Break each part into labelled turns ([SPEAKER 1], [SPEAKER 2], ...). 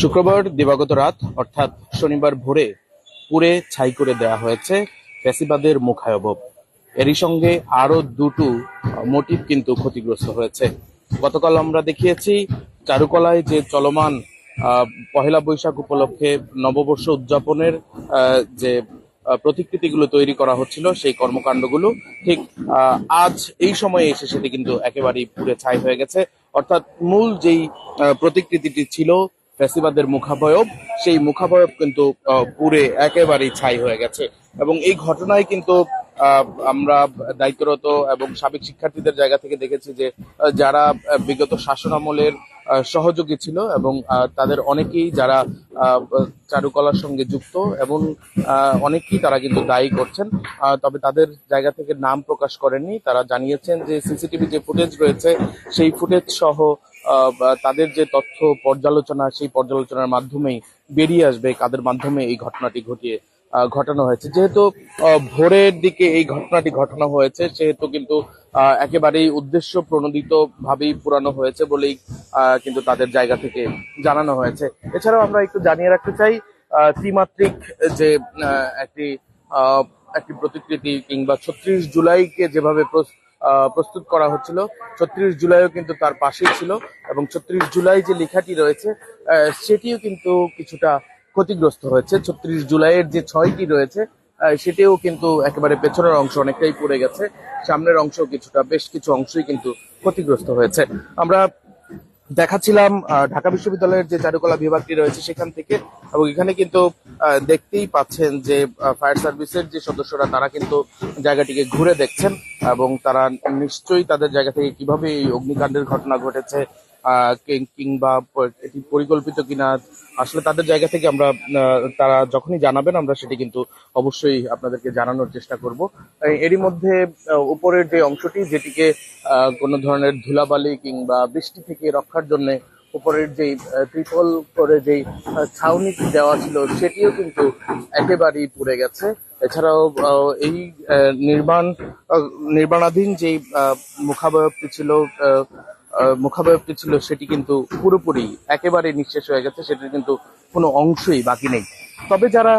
[SPEAKER 1] শুক্রবার দিবাগত রাত, অর্থাৎ শনিবার ভোরে পুড়ে ছাই করে দেওয়া হয়েছে ফ্যাসিবাদের মুখায়বব। এরই সঙ্গে আরও দুটো মোটিভ কিন্তু ক্ষতিগ্রস্ত হয়েছে। গতকাল আমরা দেখিয়েছি, চারুকলায় যে চলমান পহেলা বৈশাখ উপলক্ষে নববর্ষ উদযাপনের যে প্রতিকৃতিগুলো তৈরি করা হচ্ছিল, সেই কর্মকাণ্ডগুলো ঠিক আজ এই সময়ে এসে সেটি কিন্তু একেবারেই পুড়ে ছাই হয়ে গেছে। অর্থাৎ মূল যেই প্রতিকৃতিটি ছিল ফ্যাসিবাদের মুখাবয়ব সেই মুখাবয়ব কিন্তু পুড়ে একেবারেই ছাই হয়ে গেছে। এবং এই ঘটনায় কিন্তু আমরা দায়িত্বরত এবং সাবেক শিক্ষার্থীদের জায়গা থেকে দেখেছি যে যারা বিগত শাসনামলের আহ, সহযোগী ছিল এবং তাদের অনেকেই যারা চারুকলার সঙ্গে যুক্ত এবং অনেকেই তারা কিন্তু দায়ী করছেন। তবে তাদের জায়গা থেকে নাম প্রকাশ করেননি। তারা জানিয়েছেন যে সিসিটিভি যে ফুটেজ রয়েছে সেই ফুটেজ সহ তাদের যে তথ্য পর্যালোচনা, সেই পর্যালোচনার মাধ্যমেই বেরিয়ে আসবে, কাদের মাধ্যমে এই ঘটনাটি ঘটিয়ে ঘটানো হয়েছে। যেহেতু ভোরের দিকে এই ঘটনাটি ঘটানো হয়েছে, সেহেতু কিন্তু একেবারেই উদ্দেশ্য প্রণোদিত ভাবেই পুরানো হয়েছে বলেই কিন্তু তাদের জায়গা থেকে জানানো হয়েছে। এছাড়াও আমরা একটু জানিয়ে রাখতে চাই ত্রিমাত্রিক যে একটি একটি প্রতিকৃতি কিংবা ছত্রিশ জুলাইকে যেভাবে প্রস্তুত করা হচ্ছিল। ছত্রিশ জুলাইও কিন্তু তার পাশেই ছিল এবং ছত্রিশ জুলাই যে লেখাটি রয়েছে সেটিও কিন্তু কিছুটা ক্ষতিগ্রস্ত হয়েছে। ছত্রিশ জুলাইয়ের যে ছয়টি রয়েছে সেটিও কিন্তু একেবারে পেছনের অংশ অনেকটাই পড়ে গেছে। সামনের অংশ কিছুটা, বেশ কিছু অংশই কিন্তু ক্ষতিগ্রস্ত হয়েছে। আমরা দেখাচ্ছিলাম ঢাকা বিশ্ববিদ্যালয়ের যে চারুকলা বিভাগটি রয়েছে সেখান থেকে এবং এখানে কিন্তু দেখতেই পাচ্ছেন যে ফায়ার সার্ভিসের যে সদস্যরা, তারা কিন্তু জায়গাটিকে ঘুরে দেখছেন এবং তারা নিশ্চয়ই তাদের জায়গা থেকে কীভাবে এই অগ্নিকাণ্ডের ঘটনা ঘটেছে কিংবা এটি পরিকল্পিত কিনা, আসলে তাদের জায়গা থেকে আমরা তারা যখনই জানাবেন, আমরা সেটি কিন্তু অবশ্যই আপনাদেরকে জানানোর চেষ্টা করব। এরই মধ্যে উপরের যে অংশটি, যেটিকে কোনো ধরনের ধুলাবালি কিংবা বৃষ্টি থেকে রক্ষার জন্য উপরের যেই ত্রিপল করে যেই ছাউনি দেওয়া ছিল, সেটিও কিন্তু একেবারেই পুড়ে গেছে। এছাড়াও এই নির্মাণ নির্মাণাধীন যেই মুখাবয়বটি ছিল মুখাবয়বটি ছিল, সেটি কিন্তু পুরোপুরি একেবারে নিঃশেষ হয়ে গেছে। সেটির কিন্তু কোনো অংশই বাকি নেই। তবে যারা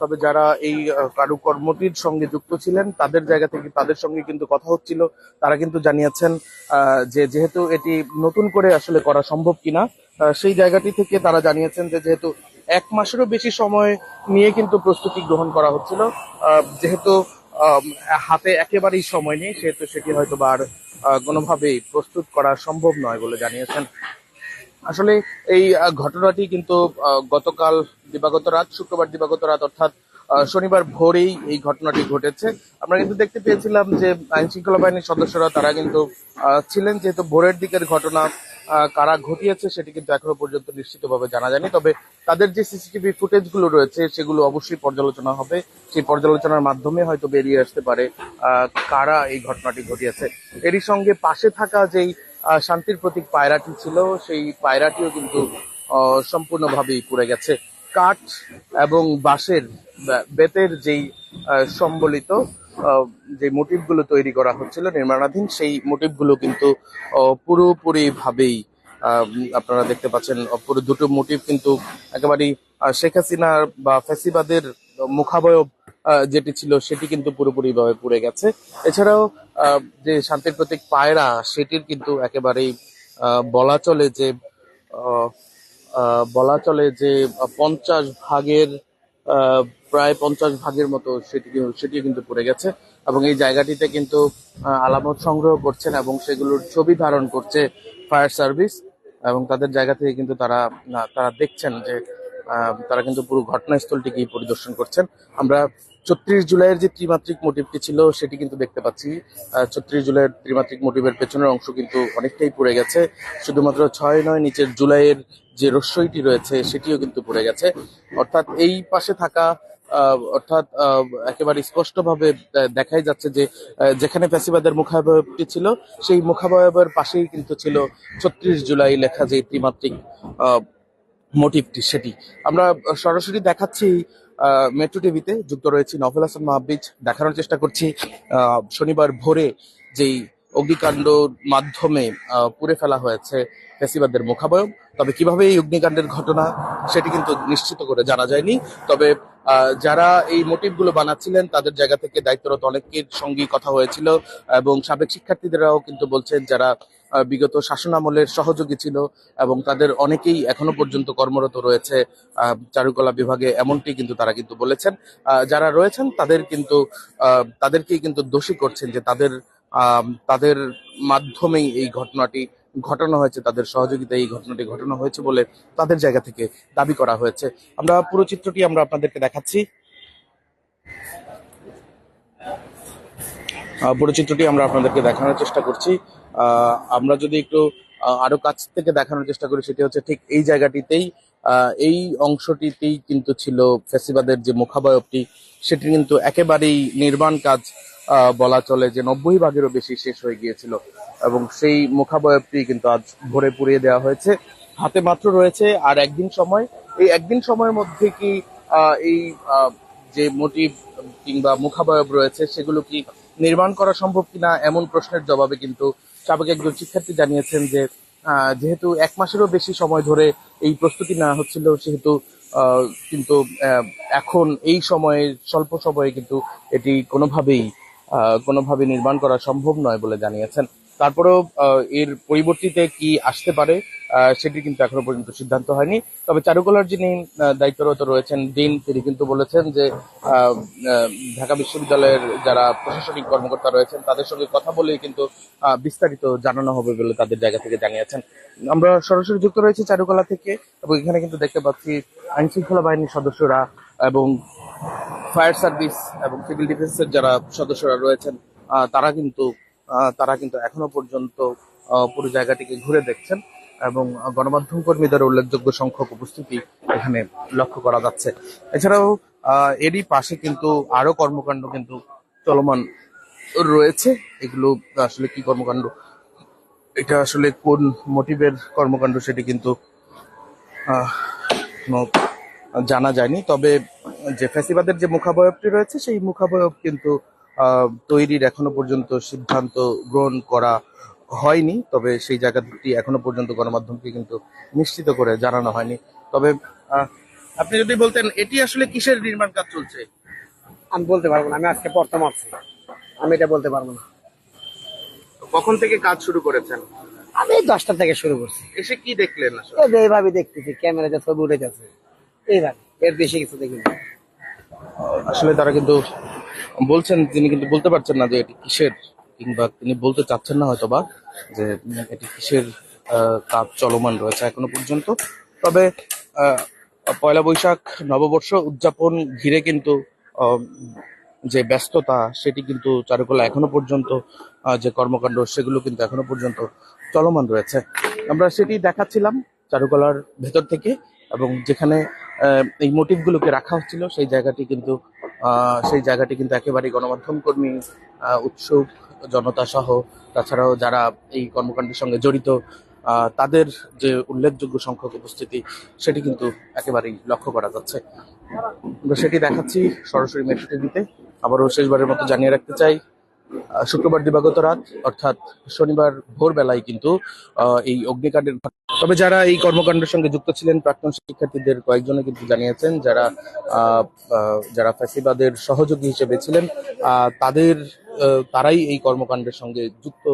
[SPEAKER 1] তবে যারা এই কারুকর্মটির সঙ্গে যুক্ত ছিলেন, তাদের জায়গা থেকে তাদের সঙ্গে কিন্তু কথা হচ্ছিল। তারা কিন্তু জানিয়েছেন যে যেহেতু এটি নতুন করে আসলে করা সম্ভব কিনা সেই জায়গাটি থেকে তারা জানিয়েছেন যে যেহেতু এক মাসেরও বেশি সময় নিয়ে কিন্তু প্রস্তুতি গ্রহণ করা হচ্ছিল যেহেতু হাতে একেবারেই সময় নেই, সেহেতু সেটি হয়তো বা আর কোনোভাবেই প্রস্তুত করা সম্ভব নয় বলে জানিয়েছেন। আসলে এই ঘটনাটি কিন্তু গতকাল দিবাগত রাত, শুক্রবার দিবাগত রাত, অর্থাৎ শনিবার ভোরেই এই ঘটনাটি ঘটেছে। আমরা কিন্তু দেখতে পেয়েছিলাম যে আইন শৃঙ্খলা বাহিনীর সদস্যরা, তারা কিন্তু ছিলেন যেহেতু ভোরের দিকের ঘটনা কারা ঘটিয়েছে সেটি কিন্তু এখনও পর্যন্ত নিশ্চিতভাবে জানা যায়নি। তবে তাদের যে সিসিটিভি ফুটেজগুলো রয়েছে, সেগুলো অবশ্যই পর্যালোচনা হবে। সেই পর্যালোচনার মাধ্যমে হয়তো বেরিয়ে আসতে পারে কারা এই ঘটনাটি ঘটিয়েছে। এরই সঙ্গে পাশে থাকা যেই শান্তির প্রতীক পায়রাটি ছিল, সেই পায়রাটিও কিন্তু সম্পূর্ণভাবেই পুড়ে গেছে। কাঠ এবং বাঁশের বেতের যেই সম্বলিত যে মোটিভগুলো তৈরি করা হচ্ছিল নির্মাণাধীন, সেই মোটিভগুলো কিন্তু পুরোপুরি ভাবেই আপনারা দেখতে পাচ্ছেন পুরো দুটো মোটিভ কিন্তু একেবারেই শেখ হাসিনার বা ফ্যাসিবাদের মুখাবয়ব যেটি ছিল, সেটি কিন্তু পুরোপুরিভাবে পুড়ে গেছে। এছাড়াও যে শান্তির প্রতীক পায়রা, সেটির কিন্তু একেবারেই বলা চলে যে বলা চলে যে, পঞ্চাশ ভাগের প্রায় পঞ্চাশ ভাগের মতো সেটি সেটিও কিন্তু পড়ে গেছে। এবং এই জায়গাটিতে কিন্তু আলামত সংগ্রহ করছেন এবং সেগুলোর ছবি ধারণ করছে ফায়ার সার্ভিস। এবং তাদের জায়গা থেকে কিন্তু তারা তারা দেখছেন যে তারা কিন্তু পুরো ঘটনাস্থলটিকে পরিদর্শন করছেন। আমরা ছত্রিশ জুলাইয়ের যে ত্রিমাত্রিক মোটিভটি ছিল, সেটি কিন্তু দেখতে পাচ্ছি। ছত্রিশ জুলাইয়ের ত্রিমাত্রিক মোটিভের পেছনের অংশ কিন্তু অনেকটাই পড়ে গেছে। শুধুমাত্র ছয় নয়, নিচের জুলাইয়ের যে রস্যইটি রয়েছে, সেটিও কিন্তু পড়ে গেছে। অর্থাৎ এই পাশে থাকা অর্থাৎ একেবারে স্পষ্টভাবে দেখাই যাচ্ছে যে যেখানে ফ্যাসিবাদের মুখাবয়বটি ছিল, সেই মুখাবয়বের পাশেই কিন্তু ছিল ছত্রিশ জুলাই লেখা যে ত্রিমাত্রিক মোটিভটি সেটি। আমরা সরাসরি দেখাচ্ছি মেট্রো টিভিতে যুক্ত রয়েছে নভেল হাসান মাহবিজ। দেখানোর চেষ্টা করছি শনিবার ভোরে যেই অগ্নিকাণ্ড মাধ্যমে পুড়ে ফেলা হয়েছে ফেসিবাদের মুখাবয়ব। তবে কীভাবে এই অগ্নিকাণ্ডের ঘটনা, সেটি কিন্তু নিশ্চিত করে জানা যায়নি। তবে যারা এই মোটিভগুলো বানাচ্ছিলেন, তাদের জায়গা থেকে দায়িত্বরত অনেকের সঙ্গেই কথা হয়েছিল এবং সাবেক শিক্ষার্থীদেরাও কিন্তু বলছেন যারা বিগত শাসনামলের সহযোগী ছিল এবং তাদের অনেকেই এখনও পর্যন্ত কর্মরত রয়েছে চারুকলা বিভাগে এমনটি কিন্তু তারা কিন্তু বলেছেন। যারা রয়েছেন, তাদের কিন্তু তাদেরকেই কিন্তু দোষী করছেন যে তাদের তাদের মাধ্যমেই এই ঘটনাটি ঘটানো হয়েছে, তাদের সহযোগিতায় এই ঘটনাটি ঘটানো হয়েছে বলে তাদের জায়গা থেকে দাবি করা হয়েছে। আমরা পুরো চিত্রটি আমরা আপনাদেরকে দেখাচ্ছি। পুরো চিত্রটি আমরা আপনাদেরকে দেখানোর চেষ্টা করছি। আমরা যদি একটু আরও কাছ থেকে দেখানোর চেষ্টা করি, সেটি হচ্ছে ঠিক এই জায়গাটিতেই এই অংশটিতেই কিন্তু ছিল ফেসিবাদের যে মুখাবয়বটি, সেটি কিন্তু একেবারেই নির্মাণ কাজ বলা চলে যে নব্বই ভাগেরও বেশি শেষ হয়ে গিয়েছিল। এবং সেই মুখাবয়বটি কিন্তু আজ ভোরে পুড়িয়ে দেওয়া হয়েছে। হাতে মাত্র রয়েছে আর একদিন সময়। এই একদিন সময়ের মধ্যে কি এই যে মোটিভ কিংবা মুখাবয়ব রয়েছে, সেগুলো কি নির্মাণ করা সম্ভব কিনা, এমন প্রশ্নের জবাবে কিন্তু সাবেক একজন শিক্ষার্থী জানিয়েছেন যে যেহেতু এক মাসেরও বেশি সময় ধরে এই প্রস্তুতি নেওয়া হচ্ছিল, সেহেতু কিন্তু এখন এই সময়ে, স্বল্প সময়ে কিন্তু এটি কোনোভাবেই কোনোভাবে নির্মাণ করা সম্ভব নয় বলে জানিয়েছেন। তারপরেও এর পরিবর্তিতে কি আসতে পারে সেটি কিন্তু এখনও পর্যন্ত সিদ্ধান্ত হয়নি। তবে চারুকলার যিনি দায়িত্বরত রয়েছেন ডিন তিনি কিন্তু বলেছেন যে ঢাকা বিশ্ববিদ্যালয়ের যারা প্রশাসনিক কর্মকর্তা রয়েছেন, তাদের সঙ্গে কথা বলেই কিন্তু বিস্তারিত জানানো হবে বলে তাদের জায়গা থেকে জানিয়েছেন। আমরা সরাসরি যুক্ত রয়েছি চারুকলা থেকে, এবং এখানে কিন্তু দেখতে পাচ্ছি আইন শৃঙ্খলা বাহিনীর সদস্যরা এবং ফায়ার সার্ভিস এবং সিভিল ডিফেন্সের যারা সদস্যরা রয়েছেন তারা কিন্তু তারা কিন্তু এখনও পর্যন্ত পুরো জায়গাটিকে ঘুরে দেখছেন এবং গণমাধ্যম কর্মীদের উল্লেখযোগ্য সংখ্যক উপস্থিতি এখানে লক্ষ্য করা যাচ্ছে। এছাড়াও এরই পাশে কিন্তু আরও কর্মকাণ্ড কিন্তু চলমান রয়েছে। এগুলো আসলে কি কর্মকাণ্ড? এটা আসলে কোন মোটিভের কর্মকাণ্ড সেটি কিন্তু জানা যায়নি। তবে যে ফ্যাসিবাদের যে মুখাবয়বটি রয়েছে সেই মুখাবয়ব কিন্তু তৈরির এখনও পর্যন্ত সিদ্ধান্ত গ্রহণ করা হয়নি। তবে সেই জায়গাটি এখনও পর্যন্ত গণমাধ্যমকে কিন্তু নিশ্চিত করে জানানো হয়নি। তবে আপনি যদি বলতেন এটি আসলে কিসের নির্মাণ কাজ চলছে?
[SPEAKER 2] আমি বলতে পারব না আমি আজকে প্রথম আছি। আমি এটা বলতে পারব না।
[SPEAKER 1] কখন থেকে কাজ শুরু করেছেন?
[SPEAKER 2] আমি দশটা থেকে শুরু করছি।
[SPEAKER 1] এসে কি দেখলেন
[SPEAKER 2] যে এইভাবে দেখতেছি ক্যামেরাতে ছবি উঠে যাচ্ছে। এইভাবে। এর বেশি কিছু দেখিনি।
[SPEAKER 1] আসলে তারা কিন্তু বলছেন, তিনি কিন্তু বলতে পারছেন না যে এটি কিসের, কিংবা তিনি বলতে চাচ্ছেন না হয়তো বা যে এটি কিসের কাজ চলমান রয়েছে এখনও পর্যন্ত। তবে পয়লা বৈশাখ নববর্ষ উদযাপন ঘিরে কিন্তু যে ব্যস্ততা, সেটি কিন্তু চারুকলা এখনও পর্যন্ত যে কর্মকাণ্ড, সেগুলো কিন্তু এখনও পর্যন্ত চলমান রয়েছে। আমরা সেটি দেখাচ্ছিলাম চারুকলার ভেতর থেকে, এবং যেখানে এই মোটিভগুলোকে রাখা হচ্ছিল। সেই জায়গাটি কিন্তু সেই জায়গাটি কিন্তু একেবারেই গণমাধ্যম কর্মী উৎসুক, জনতা সহ, তাছাড়াও যারা এই কর্মকাণ্ডের সঙ্গে জড়িত তাদের যে উল্লেখযোগ্য সংখ্যক উপস্থিতি, সেটি কিন্তু একেবারেই লক্ষ্য করা যাচ্ছে। সেটি দেখাচ্ছি সরাসরি মেট্রো টিভিতে। আবারও শেষবারের মতো জানিয়ে রাখতে চাই শুক্রবার দিবাগত রাত, অর্থাৎ শনিবার ভোরবেলায় কিন্তু এই অগ্নিকাণ্ডের তবে যারা এই কর্মকাণ্ডের সঙ্গে যুক্ত ছিলেন, প্রাক্তন শিক্ষার্থীদের কয়েকজনে কিন্তু জানিয়েছেন, যারা যারা ফ্যাসিবাদের সহযোগী হিসেবে ছিলেন তাদের তারাই এই কর্মকাণ্ডের সঙ্গে যুক্ত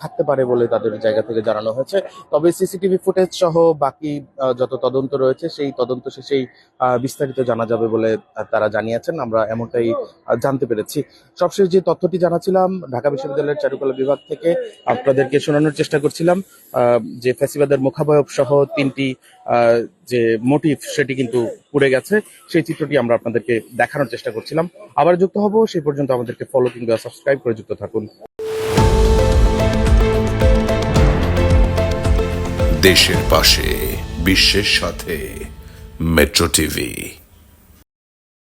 [SPEAKER 1] থাকতে পারে বলে তাদের জায়গা থেকে জানানো হয়েছে। তবে সিসিটিভি ফুটেজ সহ বাকি যত তদন্ত রয়েছে, সেই তদন্ত শেষেই বিস্তারিত জানা যাবে বলে তারা জানিয়েছেন। আমরা এমনটাই জানতে পেরেছি। সবশেষ যে তথ্যটি জানাছিলাম, ঢাকা বিশ্ববিদ্যালয়ের চারুকলা বিভাগ থেকে আপনাদেরকে শোনানোর চেষ্টা করছিলাম যে ফ্যাসিবাদের মুখাবয়ব সহ তিনটি যে মোটিভ সেটি কিন্তু পুড়ে গেছে। সেই চিত্রটি আমরা আপনাদেরকে দেখানোর চেষ্টা করছিলাম। আবার যুক্ত হব, সেই পর্যন্ত আমাদেরকে ফলো কিংবা সাবস্ক্রাইব করে যুক্ত থাকুন।
[SPEAKER 3] দেশের পাশে, বিশ্বের সাথে মেট্রো টিভি